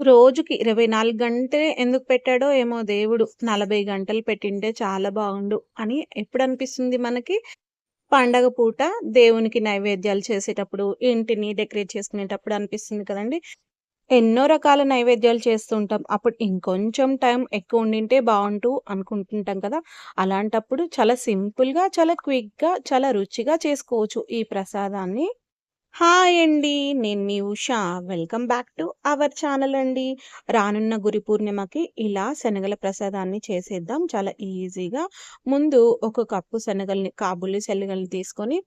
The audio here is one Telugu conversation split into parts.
రోజుకి 24 గంటలే ఎందుకు పెట్టాడో ఏమో దేవుడు. 40 గంటలు పెట్టింటే చాలా బాగుండు అని ఎప్పుడనిపిస్తుంది మనకి? పండగ పూట దేవునికి నైవేద్యాలు చేసేటప్పుడు, ఇంటిని డెకరేట్ చేసుకునేటప్పుడు అనిపిస్తుంది కదండీ! ఎన్నో రకాల నైవేద్యాలు చేస్తుంటాం అప్పుడు ఇంకొంచెం టైం ఎక్కువ ఉండింటే బాగుంటు అనుకుంటుంటాం కదా! అలాంటప్పుడు చాలా సింపుల్‌గా, చాలా క్విక్‌గా, చాలా రుచిగా చేసుకోవచ్చు ఈ ప్రసాదాన్ని. హాయ్ అండి. నేను మీ Usha. Welcome back to our channel అండి. రానున్న గురి పూర్ణిమకి ఇలా శనగల ప్రసాదాన్ని చేసేద్దాం చాలా ఈజీగా. ముందు ఒక కప్పు శనగల్ని కాబూలి శనగల్ని తీసుకొని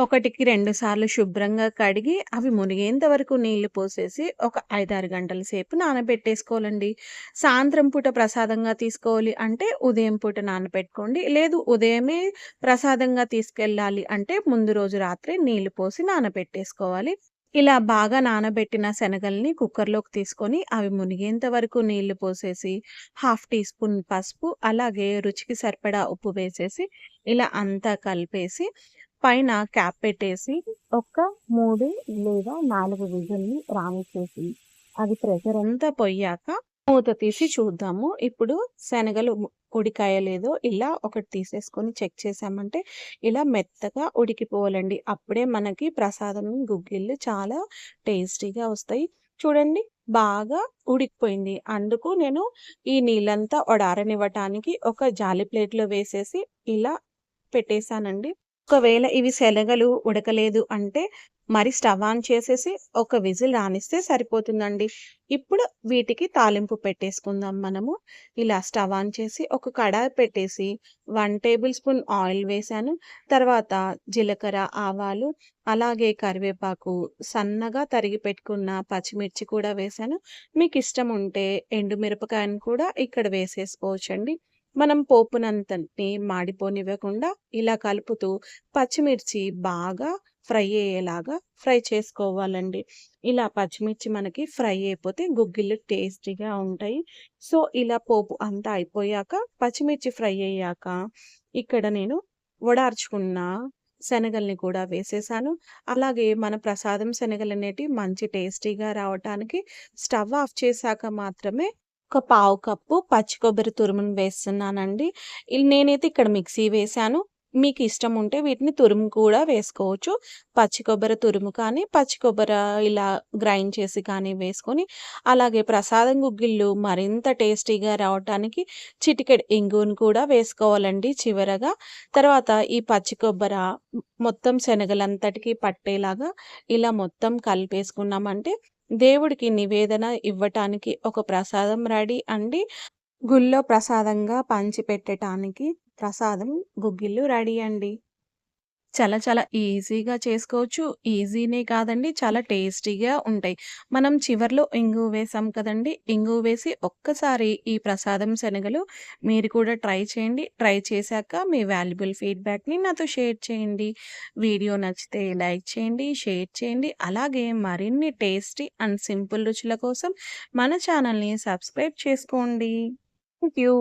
ఒకటికి రెండు సార్లు శుభ్రంగా కడిగి అవి మునిగేంత వరకు నీళ్ళు పోసేసి ఒక 5, 6 గంటల సేపు నానబెట్టేసుకోవాలండి. సాయంత్రం పూట ప్రసాదంగా తీసుకోవాలి అంటే ఉదయం పూట నానబెట్టుకోండి. లేదు ఉదయమే ప్రసాదంగా తీసుకెళ్ళాలి అంటే ముందు రోజు రాత్రి నీళ్ళు పోసి నానబెట్టేసుకోవాలి. ఇలా బాగా నానబెట్టిన శనగల్ని కుక్కర్‌లోకి తీసుకొని అవి మునిగేంత వరకు నీళ్ళు పోసేసి, హాఫ్ టీ స్పూన్ పసుపు, అలాగే రుచికి సరిపడా ఉప్పు వేసేసి ఇలా అంతా కలిపేసి పైన క్యాప్ పెట్టేసి ఒక మూడు లేదా నాలుగు విజిల్‌ని రానిచ్చేసి అది ప్రెషర్ అంతా పోయాక మూత తీసి చూద్దాము. ఇప్పుడు శనగలు ఉడికాయ లేదో ఇలా ఒకటి తీసేసుకొని చెక్ చేసామంటే ఇలా మెత్తగా ఉడికిపోవాలండి. అప్పుడే మనకి ప్రసాదం గుగ్గిళ్ళు చాలా టేస్టీగా వస్తాయి. చూడండి బాగా ఉడికిపోయింది. అందుకు నేను ఈ నీళ్ళంతా ఒడారనివ్వటానికి ఒక జాలి ప్లేట్‌లో వేసేసి ఇలా పెట్టేసానండి. ఒకవేళ ఇవి శనగలు ఉడకలేదు అంటే మరి స్టవ్ ఆన్ చేసేసి ఒక విజిల్ రానిస్తే సరిపోతుందండి. ఇప్పుడు వీటికి తాలింపు పెట్టేసుకుందాం మనము. ఇలా స్టవ్ ఆన్ చేసి ఒక కడాయి పెట్టేసి వన్ టేబుల్ స్పూన్ ఆయిల్ వేశాను. తర్వాత జీలకర్ర, ఆవాలు, అలాగే కరివేపాకు, సన్నగా తరిగి పెట్టుకున్న పచ్చిమిర్చి కూడా వేశాను. ఇష్టం ఉంటే ఎండుమిరపకాయను కూడా ఇక్కడ వేసేసుకోవచ్చండి. మనం పోపునంతటిని మాడిపోనివ్వకుండా ఇలా కలుపుతూ పచ్చిమిర్చి బాగా ఫ్రై అయ్యేలాగా ఫ్రై చేసుకోవాలండి. ఇలా పచ్చిమిర్చి మనకి ఫ్రై అయిపోతే గుగ్గిళ్ళు టేస్టీగా ఉంటాయి. సో, ఇలా పోపు అంతా అయిపోయాక పచ్చిమిర్చి ఫ్రై అయ్యాక ఇక్కడ నేను వడార్చుకున్న శనగల్ని కూడా వేసేసాను. అలాగే మన ప్రసాదం శనగలు అనేటివి మంచి టేస్టీగా రావటానికి స్టవ్ ఆఫ్ చేశాక మాత్రమే ఒక పావు కప్పు పచ్చి కొబ్బరి తురుమును వేస్తున్నానండి. నేనైతే ఇక్కడ మిక్సీ వేశాను. మీకు ఇష్టం ఉంటే వీటిని తురుము కూడా వేసుకోవచ్చు. పచ్చి కొబ్బరి తురుము కానీ, పచ్చి కొబ్బరి ఇలా గ్రైండ్ చేసి కానీ వేసుకొని, అలాగే ప్రసాదం గుగ్గిళ్ళు మరింత టేస్టీగా రావటానికి చిటికెడ్ ఇంగును కూడా వేసుకోవాలండి చివరగా. తర్వాత ఈ పచ్చి కొబ్బర మొత్తం శనగలంతటికి పట్టేలాగా ఇలా మొత్తం కలిపేసుకున్నామంటే దేవుడికి నివేదన ఇవ్వటానికి ఒక ప్రసాదం రెడీ అండి. గుళ్ళో ప్రసాదంగా పంచిపెట్టటానికి ప్రసాదం గుగ్గిళ్ళు రెడీ అండి. చాలా చాలా ఈజీగా చేసుకోవచ్చు. ఈజీనే కాదండి చాలా టేస్టీగా ఉంటాయి. మనం చివర్లో ఇంగు వేసాం కదండీ! ఇంగు వేసి ఒక్కసారి ఈ ప్రసాదం శనగలు మీరు కూడా ట్రై చేయండి. ట్రై చేశాక మీ వాల్యుబుల్ ఫీడ్‌బ్యాక్‌ని నాతో షేర్ చేయండి. వీడియో నచ్చితే లైక్ చేయండి, షేర్ చేయండి. అలాగే మరిన్ని టేస్టీ అండ్ సింపుల్ రుచుల కోసం మన ఛానల్‌ని సబ్స్క్రైబ్ చేసుకోండి. Thank you.